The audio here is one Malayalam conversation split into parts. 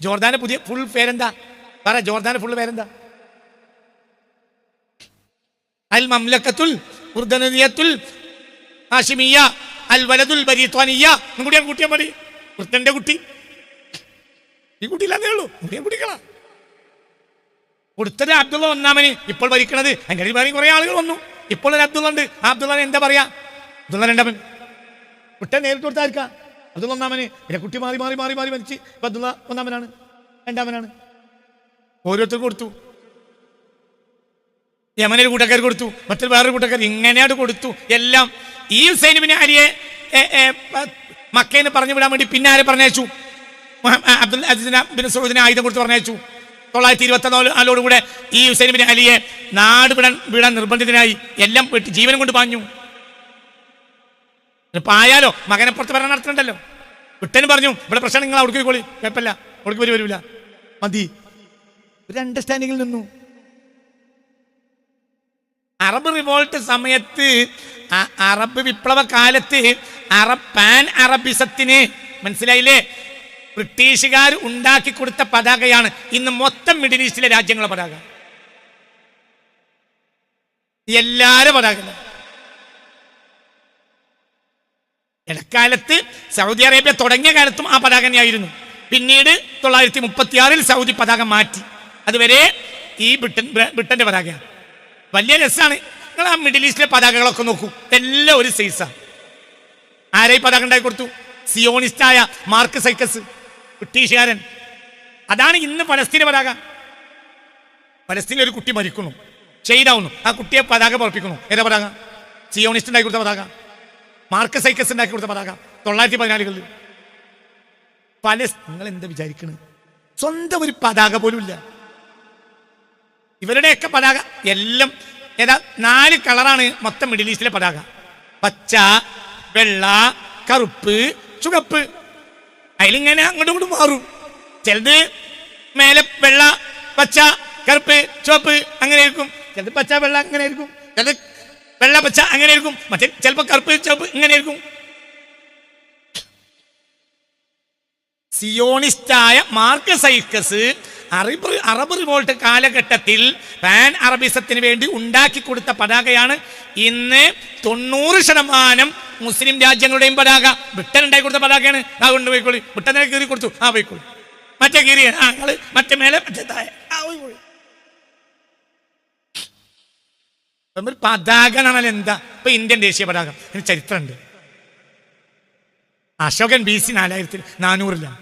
ജോർദാന്റെ പുതിയ ഫുൾ പേരെന്താ? പറ ജോർദാന്റെ ഫുൾ പേരെന്താ? അൽ മംലക്കത്തുൽ ഉർദനീയത്തുൽ ഹാഷിമിയ അൽ വലതുൽ ബരീത്വാനിയ. എന്നും കൂടി ഞാൻ കൂട്ടിയാൽ മതി. വൃത്തന്റെ കുട്ടി. ഈ കുട്ടിയില്ലാന്നേ ഉള്ളൂ. കുട്ടിയെ കുട്ടികളാ കൊടുത്തത് അബ്ദുള്ള ഒന്നാമന്. ഇപ്പോൾ ഭരിക്കണത് അതിന്റെ ഇടയിൽ പറയും കുറേ ആളുകൾ വന്നു. ഇപ്പോൾ ഒരു അബ്ദുള്ള ഉണ്ട് ആ അബ്ദുള്ള എന്താ പറയാ? അബ്ദുള്ള രണ്ടാമൻ കുട്ടൻ നേരിട്ട് കൊടുത്തായിരിക്കാം അബ്ദുള്ള ഒന്നാമന് പിന്നെ കുട്ടി മാറി മാറി മാറി മാറി മരിച്ച്. അബ്ദുള്ള ഒന്നാമനാണ്. രണ്ടാമനാണ്. ഓരോരുത്തർ കൊടുത്തു. യമനിൽ കൂട്ടക്കാർ കൊടുത്തു. മറ്റൊരു വേറൊരു കൂട്ടക്കാർ ഇങ്ങനെയാണ് കൊടുത്തു. എല്ലാം ഈ ഹുസൈനുബിനെ അരിയെ മക്കയിൽ പറഞ്ഞു വിടാൻ വേണ്ടി പിന്നെ ആരെ പറഞ്ഞയച്ചു? അബ്ദുൽ അസീസിന ബിൻ സൗദിന് ആയുധം കൊടുത്ത് പറഞ്ഞയച്ചു. തൊള്ളായിരത്തി ഇരുപത്തി നാലോടുകൂടെ ഈ ഹുസൈൻ ബിൻ അലിയെ നാട് വിടാൻ വിടാൻ നിർബന്ധിതനായി എല്ലാം ജീവനം കൊണ്ട് പാഞ്ഞു. ഇപ്പൊ ആയാലോ? മകനെ പുറത്ത് ഭരണം നടത്തണ്ടല്ലോ വിട്ടന് പറഞ്ഞു ഇവിടെ പ്രശ്നം നിങ്ങൾ അവിടേക്ക് പോയിക്കോളി. കുഴപ്പമില്ല. അവിടേക്ക് വരും വരില്ല മതി. ഒരു അണ്ടർസ്റ്റാൻഡിങ്ങിൽ നിന്നു. അറബ് റിവോൾട്ട് സമയത്ത് അറബ് വിപ്ലവ കാലത്ത് അറബ് പാൻ അറബിസത്തിന് മനസ്സിലായില്ലേ? ബ്രിട്ടീഷുകാർ ഉണ്ടാക്കി കൊടുത്ത പതാകയാണ് ഇന്ന് മൊത്തം മിഡിൽ ഈസ്റ്റിലെ രാജ്യങ്ങളുടെ പതാക. എല്ലാരും പതാക ഇടക്കാലത്ത് സൗദി അറേബ്യ തുടങ്ങിയ കാലത്തും ആ പതാക തന്നെയായിരുന്നു പിന്നീട് തൊള്ളായിരത്തി മുപ്പത്തിയാറിൽ സൗദി പതാക മാറ്റി. അതുവരെ ഈ ബ്രിട്ടൻ ബ്രിട്ടന്റെ പതാകയാണ്. വലിയ രസമാണ് നിങ്ങൾ ആ മിഡിൽ ഈസ്റ്റിലെ പതാകകളൊക്കെ നോക്കൂ. എല്ലാം ഒരു സൈസാണ് ആരായി പതാക ഉണ്ടാക്കി കൊടുത്തു? സിയോണിസ്റ്റായ മാർക്ക് സൈക്കസ് ബ്രിട്ടീഷുകാരൻ. അതാണ് ഇന്ന് പലസ്തീന പതാക. പലസ്തീനിൽ ഒരു കുട്ടി മരിക്കുന്നു. ചെയ്താവുന്നു ആ കുട്ടിയെ പതാക പറപ്പിക്കുന്നു. ഏതാ പതാക? സിയോണിസ്റ്റ് ഉണ്ടാക്കി കൊടുത്ത പതാക. മാർക്ക് സൈക്കസ് ഉണ്ടാക്കി കൊടുത്ത പതാക. തൊള്ളായിരത്തി പതിനാലുകളിൽ പല നിങ്ങൾ എന്താ വിചാരിക്കണ്? സ്വന്തം ഒരു പതാക പോലും ഇല്ല. ഇവരുടെയൊക്കെ പതാക എല്ലാം ഏതാ നാല് കളറാണ് മൊത്തം മിഡിൽ ഈസ്റ്റിലെ പതാക. പച്ച വെള്ള കറുപ്പ് ചുവപ്പ്. അതിലിങ്ങനെ അങ്ങോട്ടും ഇങ്ങോട്ടും മാറും. ചിലത് മേലെ വെള്ള പച്ച കറുപ്പ് ചുവപ്പ് അങ്ങനെ ആയിരിക്കും ചിലത് പച്ച വെള്ള അങ്ങനെ ആയിരിക്കും ചിലത് വെള്ള പച്ച അങ്ങനെ ഇരിക്കും മറ്റേ ചിലപ്പോൾ കറുപ്പ് ചുവപ്പ് ഇങ്ങനെ ഇരിക്കും സിയോണിസ്റ്റായ Mark Sykes Arab Arab revolt കാലഘട്ടത്തിൽ പാൻ അറബിസത്തിന് വേണ്ടി ഉണ്ടാക്കി കൊടുത്ത പതാകയാണ് ഇന്ന് തൊണ്ണൂറ് ശതമാനം മുസ്ലിം രാജ്യങ്ങളുടെയും പതാക. ബ്രിട്ടൻ ഉണ്ടാക്കി കൊടുത്ത പതാകയാണ്. ആ കൊണ്ടുപോയിക്കോളി ബ്രിട്ടനെ കീറി കൊടുത്തു. ആ പോയിക്കോളി. മറ്റേ കീറിയാണ്. ആ നിങ്ങൾ മറ്റേ മേലെ മറ്റേ താഴെ. ആ പോയിക്കോളി. ഒരു പതാക എന്നാൽ എന്താ? ഇപ്പൊ ഇന്ത്യൻ ദേശീയ പതാക. ഇതിന് ചരിത്രമുണ്ട്. അശോകൻ ബി സി നാലായിരത്തിൽ നാനൂറിലാണ്.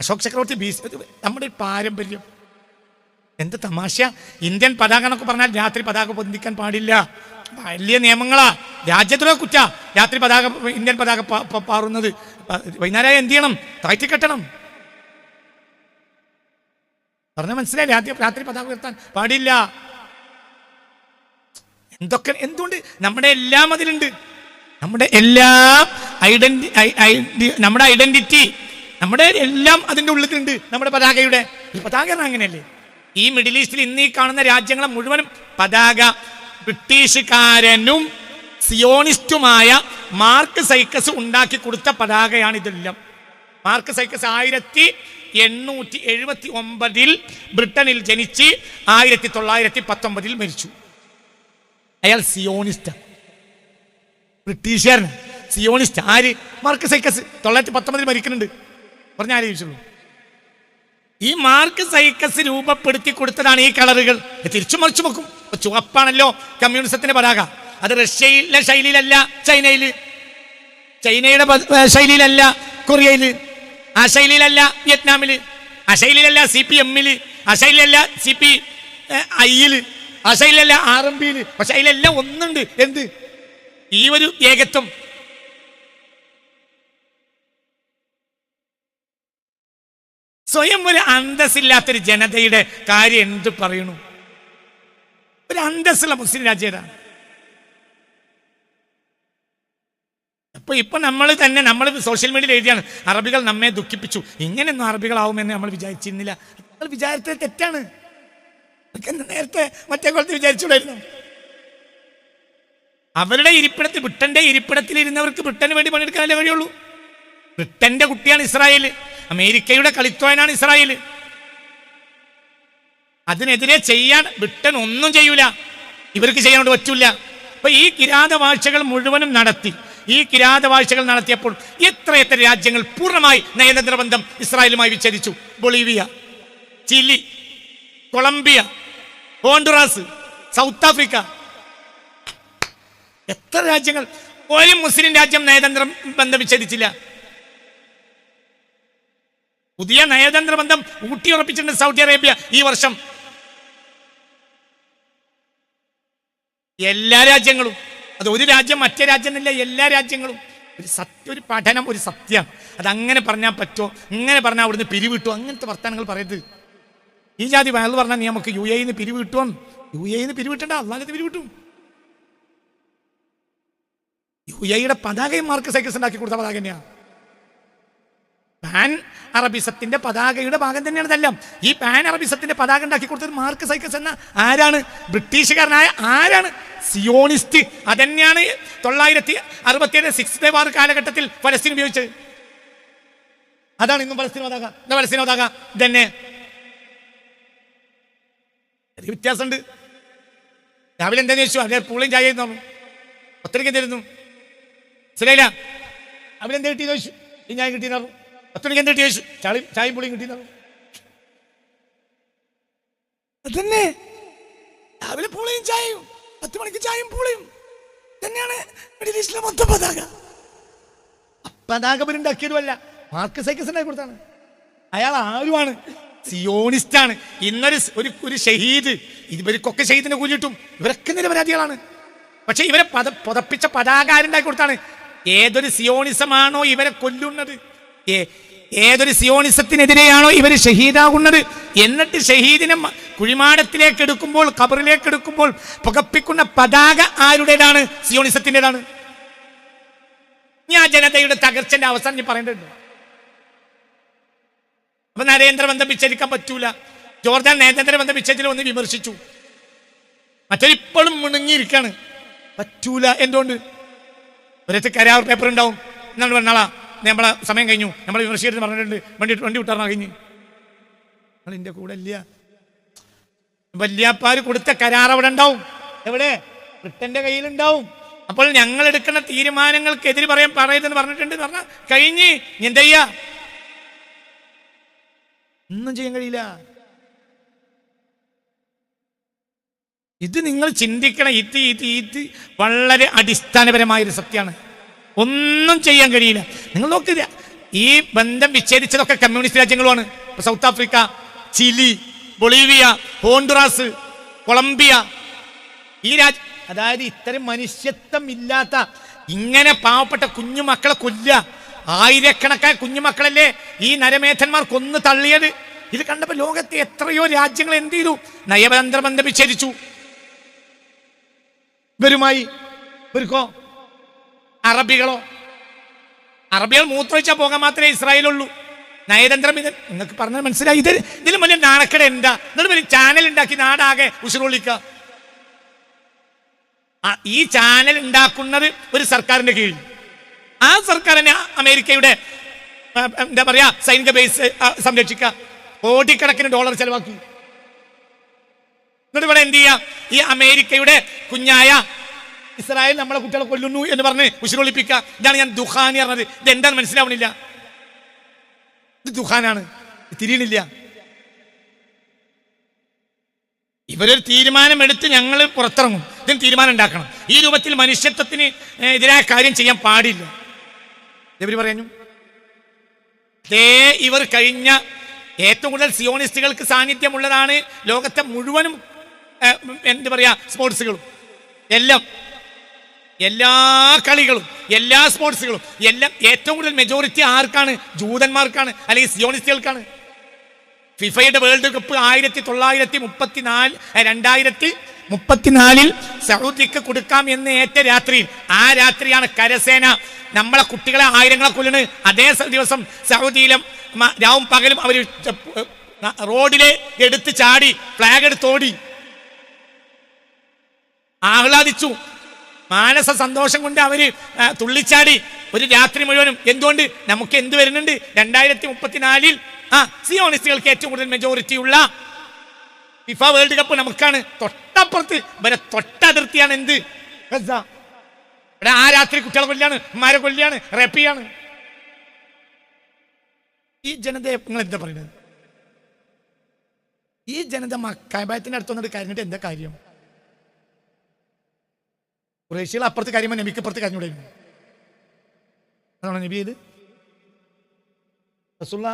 അശോക് ചക്രവർത്തി ബി സി നമ്മുടെ പാരമ്പര്യം. എന്ത് തമാശ? ഇന്ത്യൻ പതാക എന്നൊക്കെ പറഞ്ഞാൽ രാത്രി പതാക പൊന്തിക്കാൻ പാടില്ല. വലിയ നിയമങ്ങളാ. രാജ്യത്തിലെ കുറ്റ. രാത്രി പതാക ഇന്ത്യൻ പതാക പാറുന്നത്. വൈകുന്നേരം എന്ത് ചെയ്യണം? താഴ്ത്തി കെട്ടണം. പറഞ്ഞ മനസ്സിലായി രാത്രി രാത്രി പതാക ഉയർത്താൻ പാടില്ല. എന്തൊക്കെ എന്തുകൊണ്ട് നമ്മുടെ എല്ലാം അതിലുണ്ട്. നമ്മുടെ എല്ലാം ഐഡന്റി നമ്മുടെ ഐഡന്റിറ്റി നമ്മുടെ എല്ലാം അതിന്റെ ഉള്ളിലുണ്ട്. നമ്മുടെ പതാകയുടെ. ഈ പതാക അങ്ങനെയല്ലേ? ഈ മിഡിൽ ഈസ്റ്റിൽ ഇന്ന് ഈ കാണുന്ന രാജ്യങ്ങളെ മുഴുവനും പതാക ബ്രിട്ടീഷുകാരനും സിയോണിസ്റ്റുമായ മാർക്ക് സൈക്കസ് ഉണ്ടാക്കി കൊടുത്ത പതാകയാണ് ഇതെല്ലാം. മാർക്ക് സൈക്കസ് ആയിരത്തി എണ്ണൂറ്റി എഴുപത്തി ഒമ്പതിൽ ബ്രിട്ടനിൽ ജനിച്ച് ആയിരത്തി തൊള്ളായിരത്തി പത്തൊമ്പതിൽ മരിച്ചു. അയാൾ സിയോണിസ്റ്റ്. ബ്രിട്ടീഷുകാരൻ. സിയോണിസ്റ്റ്. ആര്? Mark Sykes. തൊള്ളായിരത്തി പത്തൊമ്പതിൽ മരിക്കുന്നുണ്ട്. പറഞ്ഞ ആലോചിച്ചുള്ളൂ. ഈ മാർക്ക് സൈക്കസ് രൂപപ്പെടുത്തി കൊടുത്തതാണ് ഈ കളറുകൾ. തിരിച്ചു മറിച്ചു നോക്കും ചുവപ്പാണല്ലോ കമ്മ്യൂണിസത്തിന്റെ പതാക അത് റഷ്യയിലെ ശൈലിയിലല്ല ചൈനയിൽ. ചൈനയുടെ ശൈലിയിലല്ല കൊറിയയിൽ. ആ ശൈലിയിലല്ല വിയറ്റ്നാമിൽ. ആ ശൈലിയിലല്ല സി പി എമ്മിൽ. ആ ശൈലിയിലല്ല സി പി ഐയിൽ. ശൈലിയിലല്ല ആർ എം പിയിൽ പക്ഷെ അതിലെല്ലാം ഒന്നുണ്ട്. എന്ത്? ഈ ഒരു ഏകത്വം. സ്വയം ഒരു അന്തസ്സില്ലാത്തൊരു ജനതയുടെ കാര്യം എന്ത് പറയണു? ഒരു അന്തസ്സുള്ള മുസ്ലിം രാജ്യതാണ്. അപ്പൊ ഇപ്പൊ നമ്മൾ തന്നെ നമ്മൾ സോഷ്യൽ മീഡിയയിൽ എഴുതിയാണ് അറബികൾ നമ്മെ ദുഃഖിപ്പിച്ചു. ഇങ്ങനെയൊന്നും അറബികളാവുമെന്ന് നമ്മൾ വിചാരിച്ചിരുന്നില്ല. നമ്മൾ വിചാരിച്ചത് തെറ്റാണ്. നേരത്തെ മറ്റേ കൊല്ലത്ത് വിചാരിച്ചുകൂടായിരുന്നു അവരുടെ ഇരിപ്പിടത്തിൽ ബ്രിട്ടന്റെ ഇരിപ്പിടത്തിൽ ഇരുന്നവർക്ക് ബ്രിട്ടന് വേണ്ടി പണിയെടുക്കാനല്ലേ വഴിയുള്ളൂ? ബ്രിട്ടന്റെ കുട്ടിയാണ് ഇസ്രായേൽ അമേരിക്കയുടെ കളിത്തോയനാണ് ഇസ്രായേൽ അതിനെതിരെ ചെയ്യാൻ ബ്രിട്ടൻ ഒന്നും ചെയ്യൂല. ഇവർക്ക് ചെയ്യാനോട് പറ്റൂല. അപ്പൊ ഈ കിരാതവാഴ്ചകൾ മുഴുവനും നടത്തി ഈ കിരാതവാഴ്ചകൾ നടത്തിയപ്പോൾ എത്ര എത്ര രാജ്യങ്ങൾ പൂർണമായി നയതന്ത്ര ബന്ധം ഇസ്രായേലുമായി വിച്ഛേദിച്ചു. Bolivia Chile Colombia Honduras South Africa. എത്ര രാജ്യങ്ങൾ? ഒരു മുസ്ലിം രാജ്യം നയതന്ത്ര ബന്ധം വിച്ഛേദിച്ചില്ല. പുതിയ നയതന്ത്ര ബന്ധം ഊട്ടിയുറപ്പിച്ചിട്ടുണ്ട് സൗദി അറേബ്യ ഈ വർഷം. എല്ലാ രാജ്യങ്ങളും അത് ഒരു രാജ്യം മറ്റേ രാജ്യം എല്ലാ രാജ്യങ്ങളും. ഒരു സത്യ ഒരു പഠനം ഒരു സത്യം. അത് അങ്ങനെ പറഞ്ഞാൽ പറ്റുമോ ഇങ്ങനെ പറഞ്ഞാൽ അവിടുന്ന് പിരിവിട്ടോ അങ്ങനത്തെ വർത്തമാനങ്ങൾ പറയരുത്. ഈ ജാതി വയൽ പറഞ്ഞാൽ നീ നമുക്ക് യു എന്ന് പിരിവിട്ടോ യു എന്ന് പിരിവിട്ടണ്ട അല്ലാതെ പിരിവിട്ടും. യു എയുടെ പതാകയും മാർക്ക് സൈക്കിൾസ് ഉണ്ടാക്കി കൊടുത്ത പതാക തന്നെയാണ് പാൻ അറബിസത്തിന്റെ പതാകയുടെ ഭാഗം തന്നെയാണ് ഇതെല്ലാം. ഈ പാൻ അറബിസത്തിന്റെ പതാക ഉണ്ടാക്കി കൊടുത്തത് മാർക്ക് സൈക്കസ് എന്ന ആരാണ്? ബ്രിട്ടീഷുകാരനായ ആരാണ്? സിയോണിസ്റ്റ് അതന്നെയാണ് തൊള്ളായിരത്തി അറുപത്തിയേഴ് സിക്സ് ഡേ വാർ കാലഘട്ടത്തിൽ ഫലസ്തീൻ ഉപയോഗിച്ചത്. അതാണ് ഇന്നും ഫലസ്തീൻ പതാക. ഫലസ്തീൻ പതാക. ഇതന്നെ. ഒരു വ്യത്യാസമുണ്ട്. രാവിലെ എന്താ ചോദിച്ചു അവരെ പൂളിയും ചായ തന്നു. ഒത്തിരിക്ക് എന്തായിരുന്നു ശരിയല്ല എന്താ കിട്ടിയെന്ന് ചോദിച്ചു. ഈ ഞാൻ കിട്ടിയെന്നു പത്ത് എന്ത് എന്താ കിട്ടി ചോദിച്ചു. ചാളി ചായയും പുളിയും കിട്ടിയെന്നു അതന്നെ. രാവിലെ പൂളിയും ചായയും പത്ത് മണിക്ക് ചായയും പൂളിയും. തന്നെയാണ് മിഡിൽ ഈസ്റ്റിലെ മൊത്തം പതാക. പതാക ഇവരുണ്ടാക്കിയതുമല്ല മാർക്ക് സൈക്കസ് ഉണ്ടാക്കി കൊടുത്താണ്. അയാൾ ആരുമാണ്? സിയോണിസ്റ്റാണ്. ഇന്നൊരു ഒരു ഒരു ഷഹീദ് ഇവർക്കൊക്കെ ഷഹീദിന് കൂലി കിട്ടും ഇവരൊക്കെ നിരപരാധികളാണ്. പക്ഷെ ഇവരെ പത പുതപ്പിച്ച പതാകാരുണ്ടാക്കി കൊടുത്താണ്. ഏതൊരു സിയോണിസമാണോ ഇവരെ കൊല്ലുന്നത്? ഏ- ഏതൊരു സിയോണിസത്തിനെതിരെയാണോ ഇവർ ഷഹീദാകുന്നത്? എന്നിട്ട് ഷഹീദിനെ കുഴിമാടത്തിലേക്ക് എടുക്കുമ്പോൾ ഖബറിലേക്ക് എടുക്കുമ്പോൾ പുകപ്പിക്കുന്ന പതാക ആരുടേതാണ്? സിയോണിസത്തിന്റെതാണ്. ഞാൻ ജനതയുടെ തകർച്ചന്റെ അവസാനം ഞാൻ പറയേണ്ടതുണ്ട്. അപ്പൊ നരേന്ദ്രബന്ധം വിച്ഛേദിക്കാൻ പറ്റൂല. ജോർദാൻ നരേന്ദ്രബന്ധം വിച്ഛേദിച്ചിൽ ഒന്ന് വിമർശിച്ചു. മറ്റൊരിപ്പോഴും മുണുങ്ങിയിരിക്കാണ്. പറ്റൂല എന്തുകൊണ്ട്? ഒരത്ത് കരാർ പേപ്പർ ഉണ്ടാവും. എന്നാണ് പറഞ്ഞാളാ നമ്മളെ സമയം കഴിഞ്ഞു. നമ്മൾ വിമർശിക്കരുത് പറഞ്ഞിട്ടുണ്ട്. വണ്ടി വണ്ടി വിട്ടാറാ കഴിഞ്ഞ്. നമ്മൾ കൂടെ ഇല്ല. വല്യാപ്പാര് കൊടുത്ത കരാർ അവിടെ ഉണ്ടാവും. എവിടെ? ബ്രിട്ടന്റെ കയ്യിലുണ്ടാവും. അപ്പോൾ ഞങ്ങൾ എടുക്കുന്ന തീരുമാനങ്ങൾക്കെതിരെ പറയാൻ പറയരുതെന്ന് പറഞ്ഞിട്ടുണ്ട് എന്ന് പറഞ്ഞാൽ കഴിഞ്ഞ്. എന്തെയ്യാ ഒന്നും ചെയ്യാൻ കഴിയില്ല. ഇത് നിങ്ങൾ ചിന്തിക്കണം ഇത് ഇത് ഇത് വളരെ അടിസ്ഥാനപരമായ ഒരു സത്യമാണ്. ഒന്നും ചെയ്യാൻ കഴിയില്ല. നിങ്ങൾ നോക്കില്ല ഈ ബന്ധം വിച്ഛേദിച്ചതൊക്കെ communist രാജ്യങ്ങളുമാണ്. South Africa Chile Bolivia Honduras Colombia. ഈ രാജ്യ അതായത് ഇത്തരം മനുഷ്യത്വം ഇല്ലാത്ത ഇങ്ങനെ പാവപ്പെട്ട കുഞ്ഞുമക്കളെ കൊല്ലുക. ആയിരക്കണക്കായ കുഞ്ഞുമക്കളല്ലേ ഈ നരമേധന്മാർ കൊന്നു തള്ളിയത്? ഇത് കണ്ടപ്പോൾ ലോകത്തെ എത്രയോ രാജ്യങ്ങൾ എന്ത് ചെയ്തു? നയതന്ത്ര ബന്ധം വിച്ഛേദിച്ചു ഇവരുമായി ഇവർക്കോ? അറബികളോ? അറബികൾ മൂത്രമൊഴിച്ചാൽ പോകാൻ മാത്രമേ ഇസ്രായേലുള്ളൂ. നയതന്ത്രം ഇത് നിങ്ങൾക്ക് പറഞ്ഞാൽ മനസ്സിലായി. ഇത് ഇതിലും വലിയ നാണക്കട എന്താ? എന്നിട്ട് വലിയ ചാനൽ ഉണ്ടാക്കി നാടാകെ ഉസുറൊള്ളിക്കുക ആ, ഈ ചാനൽ ഉണ്ടാക്കുന്നത് ഒരു സർക്കാരിന്റെ കീഴിൽ. ആ സർക്കാർ തന്നെ അമേരിക്കയുടെ എന്താ പറയാ സൈനിക ബേസ് സംരക്ഷിക്കുക. കോടിക്കണക്കിന് ഡോളർ ചെലവാക്കി. എന്നിട്ട് ഇവിടെ എന്ത് ചെയ്യാം ഈ അമേരിക്കയുടെ കുഞ്ഞായ ഇസ്രായേൽ നമ്മളെ കുട്ടികളെ കൊല്ലുന്നു എന്ന് പറഞ്ഞ് ഉശിരൊളിപ്പിക്കുക ഇതാണ് ഞാൻ ദുഹാനി പറഞ്ഞത്. ഇത് എന്താണ് മനസ്സിലാവണില്ല ഇത് ദുഖാനാണ്. തിരിയണില്ല. ഇവരൊരു തീരുമാനം എടുത്ത് ഞങ്ങൾ പുറത്തിറങ്ങും. ഇതിന് തീരുമാനം ഉണ്ടാക്കണം. ഈ രൂപത്തിൽ മനുഷ്യത്വത്തിന് എതിരായ കാര്യം ചെയ്യാൻ പാടില്ല. ഇവർ പറഞ്ഞു ദേ ഇവർ കഴിഞ്ഞ ഏറ്റവും കൂടുതൽ സിയോണിസ്റ്റുകൾക്ക് സാന്നിധ്യമുള്ളതാണ് ലോകത്തെ മുഴുവനും എന്താ പറയാ സ്പോർട്സുകളും. എല്ലാം. എല്ലാ കളികളും എല്ലാ സ്പോർട്സുകളും. എല്ലാം ഏറ്റവും കൂടുതൽ മെജോറിറ്റി ആർക്കാണ്? ജൂതന്മാർക്കാണ് അല്ലെങ്കിൽ സിയോണിസ്റ്റുകൾക്കാണ്. ഫിഫയുടെ വേൾഡ് കപ്പ് ആയിരത്തി തൊള്ളായിരത്തി മുപ്പത്തിനാല് രണ്ടായിരത്തി മുപ്പത്തിനാലിൽ സൗദിക്ക് കൊടുക്കാം എന്ന് ഏറ്റ രാത്രിയിൽ ആ രാത്രിയാണ് കരസേന. നമ്മളെ കുട്ടികളെ ആയിരങ്ങളെ കൊല്ലണ് അതേ ദിവസം സൗദിയിലും രാവും പകലും അവർ റോഡിലെ എടുത്ത് ചാടി ഫ്ലാഗ് എടുത്തോടി ആഹ്ലാദിച്ചു. മാനസ സന്തോഷം കൊണ്ട് അവർ തുള്ളിച്ചാടി. ഒരു രാത്രി മുഴുവനും. എന്തുകൊണ്ട്? നമുക്ക് എന്ത് വരുന്നുണ്ട്? രണ്ടായിരത്തി മുപ്പത്തിനാലിൽ ആ സിയോണിസ്റ്റുകൾക്ക് ഏറ്റവും കൂടുതൽ മെജോറിറ്റി ഉള്ള ഫിഫ വേൾഡ് കപ്പ് നമുക്കാണ്. തൊട്ടപ്പുറത്ത് വരെ തൊട്ടതിർത്തിയാണ് എന്ത്. ഇവിടെ ആ രാത്രി കുട്ടികളെ കൊല്ലാണ് ഉമ്മാരെ കൊല്ലാണ് റേപ്പിയാണ് ഈ ജനതയെ നിങ്ങൾ എന്താ പറയുന്നത്? ഈ ജനത മക്കായത്തിന്റെ അടുത്ത് വന്നിട്ട് കരഞ്ഞിട്ട് എന്താ കാര്യം? കുറേശ്യകൾ അപ്പുറത്ത് കാര്യമ്പോൾ നബിക്ക് അപ്പുറത്ത് കരഞ്ഞൂടെ? അതാണോ നബി ഇത്? റസുള്ള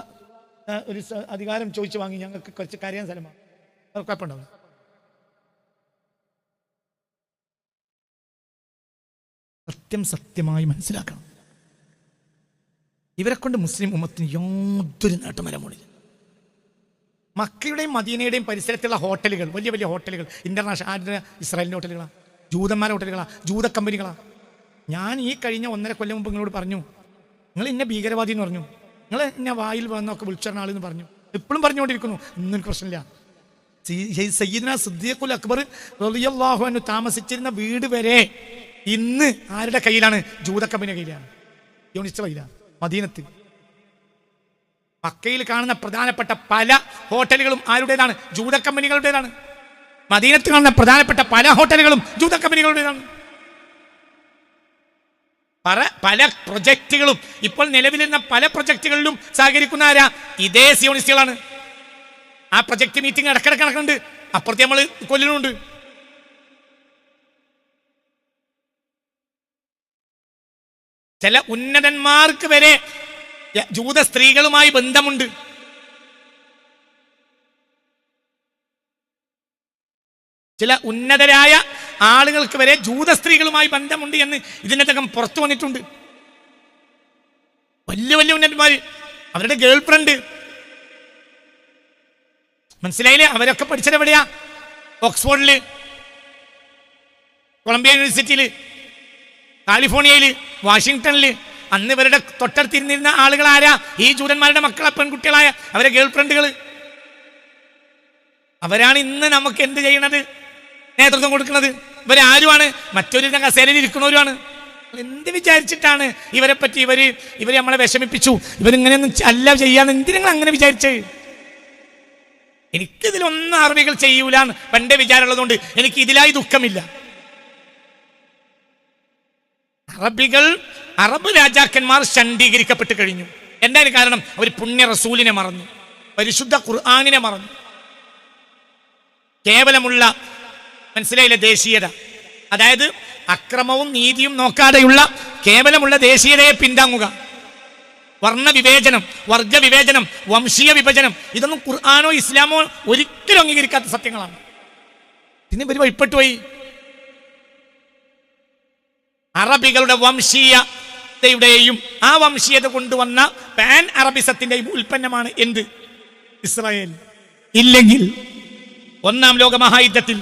ഒരു അധികാരം ചോദിച്ചു വാങ്ങി ഞങ്ങൾക്ക് കുറച്ച് കരയാൻ സ്ഥലമാണ്. കുഴപ്പമുണ്ടാവും സത്യം സത്യമായി മനസ്സിലാക്കണം. ഇവരെ കൊണ്ട് മുസ്ലിം ഉമ്മത്തിന് യാതൊരു നേട്ടം വരാൻ പോണില്ല മക്കയുടെയും മദീനയുടെയും പരിസരത്തുള്ള ഹോട്ടലുകൾ വലിയ വലിയ ഹോട്ടലുകൾ ഇന്റർനാഷണൽ ഇസ്രായേലിന്റെ ഹോട്ടലുകളാണ് ജൂതന്മാരുടെ ഹോട്ടലുകളാ ജൂത കമ്പനികളാ. ഞാൻ ഈ കഴിഞ്ഞ ഒന്നര കൊല്ലം മുമ്പ് നിങ്ങളോട് പറഞ്ഞു നിങ്ങൾ ഇന്നെ ഭീകരവാദി എന്ന് പറഞ്ഞു. നിങ്ങൾ എന്നെ വായിൽ വന്നൊക്കെ വിളിച്ചിരുന്ന ആളെന്ന് പറഞ്ഞു. എപ്പോഴും പറഞ്ഞുകൊണ്ടിരിക്കുന്നു. ഇന്നൊരു പ്രശ്നമില്ല. സയ്യിദ്ന സിദ്ദീഖുൽ അക്ബർ റളിയല്ലാഹു അൻഹു താമസിച്ചിരുന്ന വീട് വരെ ഇന്ന് ആരുടെ കയ്യിലാണ്? ജൂത കമ്പനിയുടെ കയ്യിലാണ്. യൂണിസ്റ്റ് കയ്യിലാണ്. മദീനത്ത്. മക്കയിൽ കാണുന്ന പ്രധാനപ്പെട്ട പല ഹോട്ടലുകളും ആരുടേതാണ്? ജൂത കമ്പനികളുടേതാണ് മദീനത്ത് കാണുന്ന പ്രധാനപ്പെട്ട പല ഹോട്ടലുകളും ജൂത കമ്പനികളുടേതാണ് പല പല പ്രൊജക്റ്റുകളും ഇപ്പോൾ നിലവിലിരുന്ന പല പ്രൊജക്റ്റുകളിലും സഹകരിക്കുന്ന ആരാ? ഇതേ സിയോണിസ്റ്റുകളാണ്. ആ പ്രൊജക്ട് മീറ്റിംഗ് ഇടക്കിടക്ക് നടക്കുന്നുണ്ട് അപ്പുറത്ത് നമ്മൾ കൊല്ലുന്നുണ്ട്. ചില ഉന്നതന്മാർക്ക് വരെ ജൂത സ്ത്രീകളുമായി ബന്ധമുണ്ട്. ചില ഉന്നതരായ ആളുകൾക്ക് വരെ ജൂത സ്ത്രീകളുമായി ബന്ധമുണ്ട് എന്ന് ഇതിനകം പുറത്തു വന്നിട്ടുണ്ട്. വലിയ വലിയ ഉന്നതന്മാർ അവരുടെ ഗേൾ ഫ്രണ്ട് മനസ്സിലായില്ലേ? അവരൊക്കെ പഠിച്ചത് എവിടെയാ? ഓക്സ്ഫോർഡിൽ കൊളംബിയ യൂണിവേഴ്സിറ്റിയിൽ കാലിഫോർണിയയിൽ വാഷിങ്ടണിൽ അന്ന് ഇവരുടെ തൊട്ടടുത്തിരുന്നിരുന്ന ആളുകൾ ആരാ? ഈ ജൂതന്മാരുടെ മക്കളെ പെൺകുട്ടികളായ അവരെ ഗേൾ ഫ്രണ്ടുകൾ അവരാണ് ഇന്ന് നമുക്ക് എന്ത് ചെയ്യണത്? നേതൃത്വം കൊടുക്കുന്നത്. ഇവരാരുമാണ് മറ്റൊരു കസേരയിൽ ഇരിക്കുന്നവരുമാണ്. എന്ത് വിചാരിച്ചിട്ടാണ് ഇവരെ പറ്റി ഇവർ ഇവർ നമ്മളെ വിഷമിപ്പിച്ചു? ഇവരിങ്ങനെയൊന്നും അല്ല ചെയ്യാന്ന് എന്തിനാ അങ്ങനെ വിചാരിച്ചത് എനിക്കിതിലൊന്നും അറബികൾ ചെയ്യൂല എന്ന് പണ്ടേ വിചാരമുള്ളതുകൊണ്ട് എനിക്ക് ഇതിലായി ദുഃഖമില്ല. അറബികൾ അറബ് രാജാക്കന്മാർ ശണ്ഡീകരിക്കപ്പെട്ട് കഴിഞ്ഞു. എന്താണ് കാരണം? അവർ പുണ്യ റസൂലിനെ മറന്നു. പരിശുദ്ധ ഖുർആാനിനെ മറന്നു. കേവലമുള്ള മനസ്സിലായില്ല ദേശീയത. അതായത് അക്രമവും നീതിയും നോക്കാതെയുള്ള കേവലമുള്ള ദേശീയതയെ പിന്താങ്ങുക. വർണ വിവേചനം വർഗ വിവേചനം വംശീയ വിഭജനം ഇതൊന്നും ഖുർആാനോ ഇസ്ലാമോ ഒരിക്കലും അംഗീകരിക്കാത്ത സത്യങ്ങളാണ്. പിന്നെ ഇവർ വഴിപ്പെട്ടു പോയി അറബികളുടെ വംശീയതയുടെയും ആ വംശീയത കൊണ്ടുവന്ന പാൻ അറബിസത്തിന്റെയും ഉൽപ്പന്നമാണ് എന്ത്? ഇസ്രായേൽ. ഇല്ലെങ്കിൽ ഒന്നാം ലോക മഹായുദ്ധത്തിൽ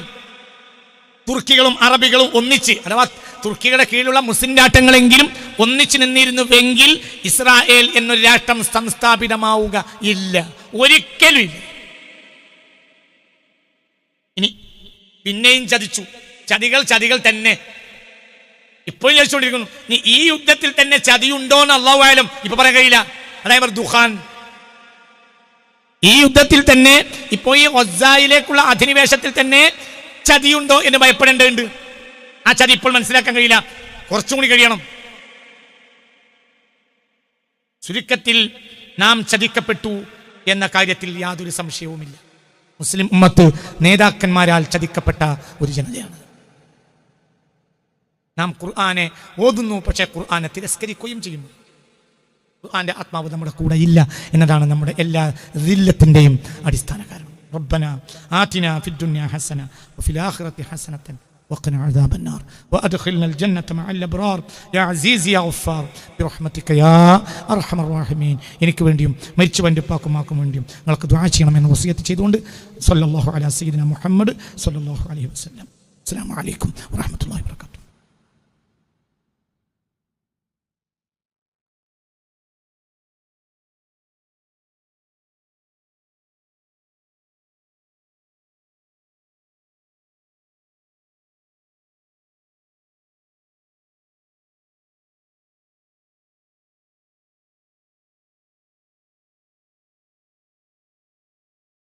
തുർക്കികളും അറബികളും ഒന്നിച്ച് അഥവാ തുർക്കിയുടെ കീഴിലുള്ള മുസ്ലിം രാഷ്ട്രങ്ങളെങ്കിലും ഒന്നിച്ചു നിന്നിരുന്നുവെങ്കിൽ ഇസ്രായേൽ എന്നൊരു രാഷ്ട്രം സംസ്ഥാപിതമാവുക ഇല്ല. ഒരിക്കലും ഇല്ല. ഇനി പിന്നെയും ചതിച്ചു. ചതികൾ ചതികൾ തന്നെ. ഇപ്പോഴും ചോദിച്ചുകൊണ്ടിരിക്കുന്നു ഇനി ഈ യുദ്ധത്തിൽ തന്നെ ചതിയുണ്ടോ എന്ന് അള്ളാഹുവായാലും ഇപ്പൊ പറയാൻ കഴിയില്ല അതായത് ദുഹാൻ ഈ യുദ്ധത്തിൽ തന്നെ ഇപ്പോ ഈ ഒസായിലേക്കുള്ള അധിനിവേശത്തിൽ തന്നെ ചതിയുണ്ടോ എന്ന് ഭയപ്പെടേണ്ടതുണ്ട്. ആ ചതി ഇപ്പോൾ മനസ്സിലാക്കാൻ കഴിയില്ല. കുറച്ചും കൂടി കഴിയണം. ചുരുക്കത്തിൽ നാം ചതിക്കപ്പെട്ടു എന്ന കാര്യത്തിൽ യാതൊരു സംശയവുമില്ല മുസ്ലിം ഉമ്മത്ത് നേതാക്കന്മാരാൽ ചതിക്കപ്പെട്ട ഒരു ജനതയാണ് നാം ഖുർആനെ ഓതുന്നു പക്ഷേ ഖുർആനെ തിരസ്കരിക്കുകയും ചെയ്യുന്നു ഖുർആന്റെ ആത്മാവ് നമ്മുടെ കൂടെ ഇല്ല എന്നതാണ് നമ്മുടെ എല്ലാ ദില്ലത്തിൻ്റെയും അടിസ്ഥാന കാരണം ربنا آتنا في الدنيا حسنة وفي الآخرة حسنة وقنا عذاب النار وأدخلنا الجنة مع الأبرار يا عزيز يا غفار برحمتك يا أرحم الراحمين എനിക്ക് വേണ്ടിയും മരിച്ചവൻ്റെ പാക്കുമാക്കും വേണ്ടിയും നിങ്ങൾക്ക് ദുആ ചെയ്യണമെന്ന് വസിയത്ത് ചെയ്തുകൊണ്ട് സല്ലല്ലാഹു അലാ സയ്യിദിന മുഹമ്മദ് സല്ലല്ലാഹു അലൈഹി വസല്ലം അസ്സലാമു അലൈക്കും വറഹ്മത്തുള്ളാഹി വബറകാതുഹു